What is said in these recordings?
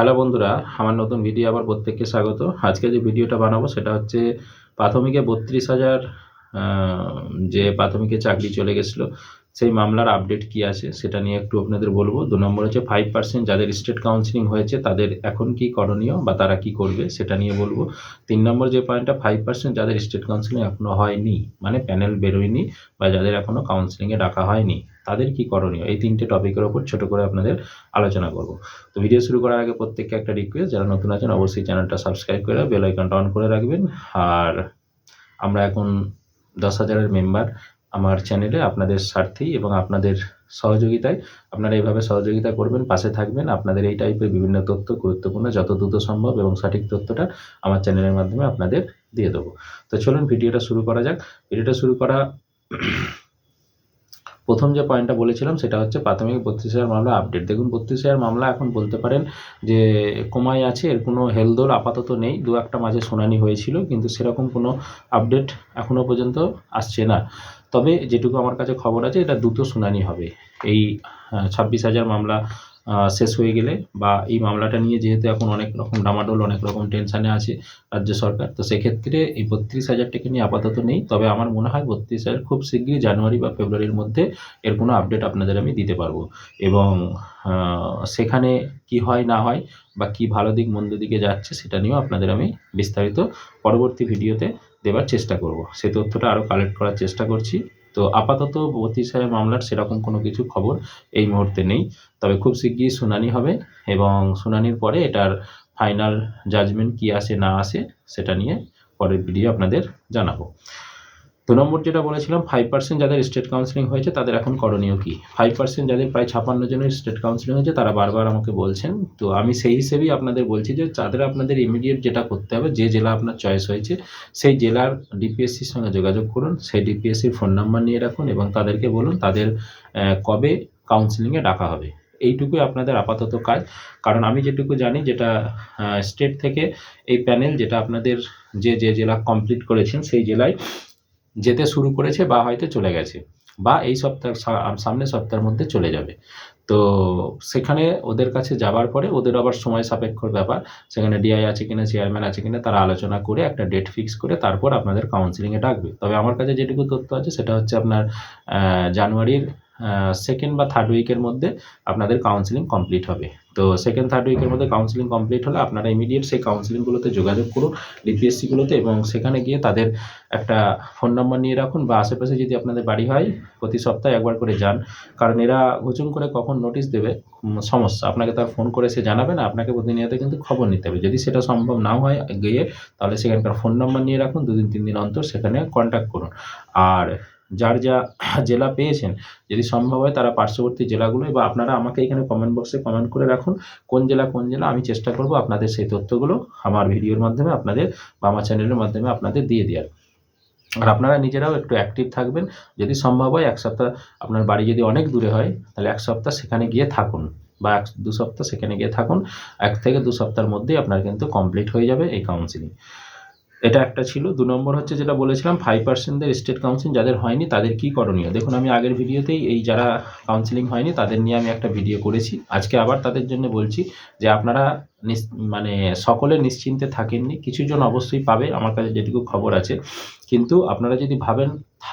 Hello বন্ধুরা, আমার নতুন ভিডিও আবার প্রত্যেককে স্বাগত। আজকে যে ভিডিওটা বানাবো সেটা হচ্ছে প্রাথমিকে বত্রিশ হাজার যে প্রাথমিকে চাকরি চলে গেছিল সেই মামলার আপডেট কি আছে সেটা নিয়ে একটু আপনাদের বলব। দু নম্বর হচ্ছে ফাইভ পার্সেন্ট যাদের স্টেট কাউন্সিলিং হয়েছে, তাদের এখন কি করণীয় বা তারা কি করবে সেটা নিয়ে বলব। তিন নম্বর যে পয়েন্টটা ফাইভ পার্সেন্ট যাদের স্টেট কাউন্সিলিং এখনও হয়নি মানে প্যানেল বেরোয়নি বা যাদের এখনও কাউন্সিলিংয়ে ডাকা হয়নি, তাদের কি করণীয়? এই তিনটে টপিকের ওপর ছোট করে আপনাদের আলোচনা করব। তো ভিডিও শুরু করার আগে প্রত্যেককে একটা রিকোয়েস্ট যারা নতুন আছেন অবশ্যই চ্যানেলটা সাবস্ক্রাইব করে বেল আইকনটা অন করে রাখবেন। আর আমরা এখন দশ হাজারের মেম্বার আমার চ্যানেলে আপনাদের স্বার্থেই এবং আপনাদের সহযোগিতায় আপনারা এইভাবে সহযোগিতা করবেন, পাশে থাকবেন। আপনাদের এই টাইপের বিভিন্ন তথ্য গুরুত্বপূর্ণ, যত দ্রুত সম্ভব এবং সঠিক তথ্যটা আমার চ্যানেলের মাধ্যমে আপনাদের দিয়ে দেবো। তো চলুন ভিডিওটা শুরু করা যাক। ভিডিওটা শুরু করা প্রথম যে পয়েন্টটা বলেছিলাম, সেটা হচ্ছে প্রাথমিক বত্রিশ হাজার মামলা আপডেট দেখুন, বত্রিশ হাজার মামলা এখন বলতে পারেন যে কমাই আছে, এর কোনো হেলদোল আপাতত নেই, দু একটা মাঝে শুনানি হয়েছিল, কিন্তু সেরকম কোনো আপডেট এখনও পর্যন্ত আসছে না। তবে যেটুকু আমার কাছে খবর আছে, এটা দ্রুত শুনানি হবে। এই ছাব্বিশ হাজার মামলা শেষ হয়ে গেলে বা এই মামলাটা নিয়ে যেহেতু এখন অনেক রকম ডামাডোল, অনেক রকম টেনশানে আছে রাজ্য সরকার, তো সেক্ষেত্রে এই বত্রিশ হাজার টাকা নিয়ে আপাতত নেই। তবে আমার মনে হয় বত্রিশ হাজার খুব শীঘ্রই জানুয়ারি বা ফেব্রুয়ারির মধ্যে এর কোনো আপডেট আপনাদের আমি দিতে পারব। এবং সেখানে কি হয় না হয় বা কি ভালো দিক, মন্দ দিকে যাচ্ছে সেটা নিয়েও আপনাদের আমি বিস্তারিত পরবর্তী ভিডিওতে দেবার চেষ্টা করব। সে তথ্যটা আরও কালেক্ট করার চেষ্টা করছি। তো আপাতত বতি সাহেব মামলার সেরকম কোনো কিছু খবর এই মুহূর্তে নেই। তবে খুব শিগগিরই শুনানি হবে এবং শুনানির পরে এটার ফাইনাল জাজমেন্ট কি আসে না আসে সেটা নিয়ে পরের ভিডিও আপনাদের জানাব। দু নম্বর যেটা বলেছিলাম ফাইভ পার্সেন্ট যাদের স্টেট কাউন্সিলিং হয়েছে, তাদের এখন করণীয় কী? ফাইভ পার্সেন্ট যাদের প্রায় ছাপান্ন জনের স্টেট কাউন্সিলিং হয়েছে, তারা বারবার আমাকে বলছেন। তো আমি সেই হিসেবেই আপনাদের বলছি যে তাদের আপনাদের ইমিডিয়েট যেটা করতে হবে, যে জেলা আপনার চয়েস হয়েছে, সেই জেলার ডিপিএসসির সঙ্গে যোগাযোগ করুন, সেই ডিপিএসসির ফোন নাম্বার নিয়ে রাখুন এবং তাদেরকে বলুন তাদের কবে কাউন্সিলিংয়ে ডাকা হবে। এইটুকুই আপনাদের আপাতত কাজ। কারণ আমি যেটুকু জানি যেটা স্টেট থেকে এই প্যানেল যেটা আপনাদের যে যে জেলা কমপ্লিট করেছেন, সেই জেলায় যেতে শুরু করেছে বা হয়তো চলে গেছে বা এই সপ্তাহ সামনের সপ্তাহের মধ্যে চলে যাবে। তো সেখানে ওদের কাছে যাবার পরে ওদের আবার সময় সাপেক্ষর ব্যাপার। সেখানে ডিআই আছে কিনা চেয়ারম্যান আছে কিনা তারা আলোচনা করে একটা ডেট ফিক্স করে তারপর আপনাদের কাউন্সিলিংয়ে ডাকবে। তবে আমার কাছে যেটুকু তথ্য আছে সেটা হচ্ছে আপনার জানুয়ারির সেকেন্ড বা থার্ড উইকের মধ্যে আপনাদের কাউন্সিলিং কমপ্লিট হবে। তো সেকেন্ড থার্ড উইকের মধ্যে কাউন্সিলিং কমপ্লিট হলে আপনারা ইমিডিয়েট সেই কাউন্সিলিংগুলোতে যোগাযোগ করুন ডিপিএসসিগুলোতে এবং সেখানে গিয়ে তাদের একটা ফোন নাম্বার নিয়ে রাখুন বা আশেপাশে যদি আপনাদের বাড়ি হয়, প্রতি সপ্তাহে একবার করে যান। কারণ এরা হুচুম করে কখন নোটিশ দেবে সমস্যা। আপনাকে তার ফোন করে সে জানাবে না, আপনাকে প্রতিনিয়ত কিন্তু খবর নিতে হবে। যদি সেটা সম্ভব না হয় গিয়ে, তাহলে সেখানকার ফোন নাম্বার নিয়ে রাখুন, দুদিন, তিন দিন অন্তর সেখানে কন্ট্যাক্ট করুন। আর যার যা জেলা পেয়েছেন, যদি সম্ভব হয় তারা পার্শ্ববর্তী জেলাগুলোয় বা আপনারা আমাকে এখানে কমেন্ট বক্সে কমেন্ট করে রাখুন, কোন জেলা কোন জেলা, আমি চেষ্টা করব আপনাদের সেই তথ্যগুলো আমার ভিডিওর মাধ্যমে আপনাদের বা আমার চ্যানেলের মাধ্যমে আপনাদের দিয়ে দেওয়ার। আর আপনারা নিজেরাও একটু অ্যাক্টিভ থাকবেন, যদি সম্ভব হয় এক সপ্তাহ, আপনার বাড়ি যদি অনেক দূরে হয়, তাহলে এক সপ্তাহ সেখানে গিয়ে থাকুন বা এক, দু সপ্তাহ সেখানে গিয়ে থাকুন, এক থেকে দু সপ্তাহের মধ্যেই আপনার কিন্তু কমপ্লিট হয়ে যাবে এই কাউন্সিলিং এটা একটা ছিল। দু নম্বর হচ্ছে যেটা বলেছিলাম ফাইভ পার্সেন্টদের স্টেট কাউন্সিল যাদের হয়নি তাদের কি করণীয়? দেখুন, আমি আগের ভিডিওতেই এই যারা কাউন্সিলিং হয়নি তাদের নিয়ে আমি একটা ভিডিও করেছি। আজকে আবার তাদের জন্য বলছি যে আপনারা মানে সকলে নিশ্চিন্তে থাকেননি কিছুজন অবশ্যই পাবে, আমার কাছে যেটুকু খবর আছে। কিন্তু আপনারা যদি ভাবেন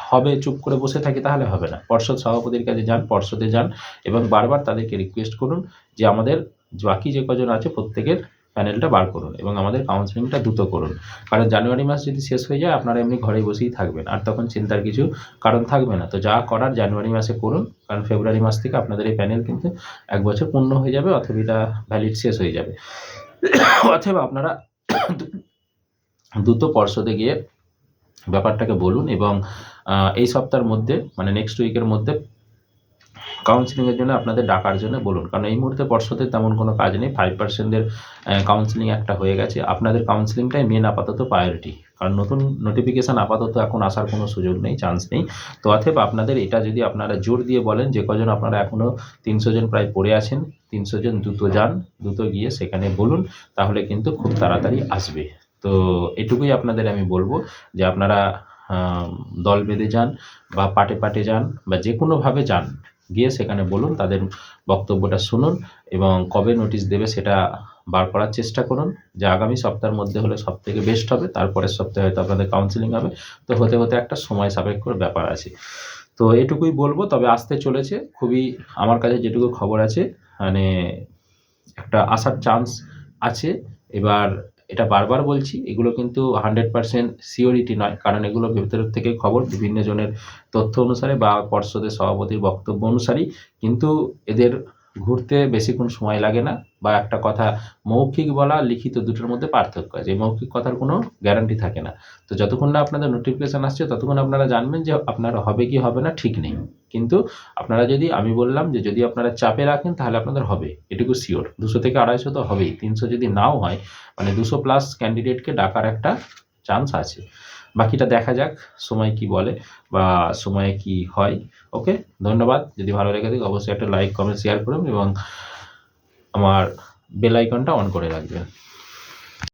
হবে, চুপ করে বসে থাকি, তাহলে হবে না। পর্ষদ সভাপতির কাছে যান, পর্ষদে যান এবং বারবার তাদেরকে রিকোয়েস্ট করুন যে আমাদের বাকি যে কজন আছে, প্রত্যেকের প্যানেলটা বার করুন এবং আমাদের কাউন্সেলিংটা দ্রুত করুন। কারণ জানুয়ারি মাস যদি শেষ হয়ে যায়, আপনারা এমনি ঘরে বসেই থাকবেন। আর তখন চিন্তার কিছু কারণ থাকবে না। তো যা করার জানুয়ারি মাসে করুন, কারণ ফেব্রুয়ারি মাস থেকে আপনাদের এই প্যানেল কিন্তু এক বছর পূর্ণ হয়ে যাবে, অথবা এটা ভ্যালিড শেষ হয়ে যাবে। অথবা আপনারা দ্রুত পর্ষদে গিয়ে ব্যাপারটাকে বলুন এবং এই সপ্তাহের মধ্যে মানে নেক্সট উইকের মধ্যে কাউন্সিলিংয়ের জন্য আপনাদের ডাকার জন্য বলুন। কারণ এই মুহূর্তে পর্ষদের তেমন কোনো কাজ নেই। ফাইভ পার্সেন্টের কাউন্সিলিং একটা হয়ে গেছে। আপনাদের কাউন্সিলিংটাই মেন আপাতত প্রায়োরিটি কারণ নতুন নোটিফিকেশান আপাতত এখন আসার কোনো সুযোগ নেই চান্স নেই। তো অথব আপনাদের এটা যদি আপনারা জোর দিয়ে বলেন যে, কজন আপনারা এখনও তিনশো জন প্রায় পড়ে আছেন, তিনশো জন দ্রুত যান, দ্রুত গিয়ে সেখানে বলুন, তাহলে কিন্তু খুব তাড়াতাড়ি আসবে। তো এটুকুই আপনাদের আমি বলব যে, আপনারা দল বেঁধে যান বা পাটে পাটে যান বা যে কোনোভাবে যান। গিয়ে সেখানে বলুন, তাদের বক্তব্যটা শুনুন এবং কবে নোটিশ দেবে সেটা বার করার চেষ্টা করুন। যে আগামী সপ্তাহের মধ্যে হলে সব থেকে বেস্ট হবে, তারপরের সপ্তাহে হয়তো আপনাদের কাউন্সিলিং হবে। তো হতে হতে একটা সময় সাপেক্ষ ব্যাপার আছে। তো এটুকুই বলব, তবে আসতে চলেছে। খুবই আমার কাছে যেটুকু খবর আছে মানে একটা আসার চান্স আছে। এবার এটা বারবার বলছি, এগুলো কিন্তু হান্ড্রেড পার্সেন্ট সিওরিটি নয়, কারণ এগুলো ভেতর থেকে খবর বিভিন্ন জনের তথ্য অনুসারে বা পর্ষদের সভাপতির বক্তব্য অনুসারেই, কিন্তু এদের ঘুরতে বেশিক্ষণ সময় লাগে না। বা একটা কথা, মৌখিক বলা, লিখিত দুটোর মধ্যে পার্থক্য আছে। এই মৌখিক কথার কোনো গ্যারান্টি থাকে না। তো যতক্ষণ না আপনাদের নোটিফিকেশান আসছে, ততক্ষণ আপনারা জানবেন যে আপনার হবে কি হবে না, ঠিক নেই। কিন্তু আপনারা যদি, আমি বললাম যে যদি আপনারা চাপে রাখেন, তাহলে আপনাদের হবে। এটুকু শিওর দুশো থেকে আড়াইশো তো হবেই। তিনশো যদি নাও হয় মানে দুশো প্লাস ক্যান্ডিডেটকে ডাকার একটা চান্স আছে। বাকিটা দেখা যাক, সময় কি বলে বা সময়ে কি হয়, ওকে? ধন্যবাদ, যদি ভালো লেগে থাকে অবশ্যই একটা লাইক কমেন্ট শেয়ার করুন এবং আমার বেল আইকনটা অন করে রাখবেন।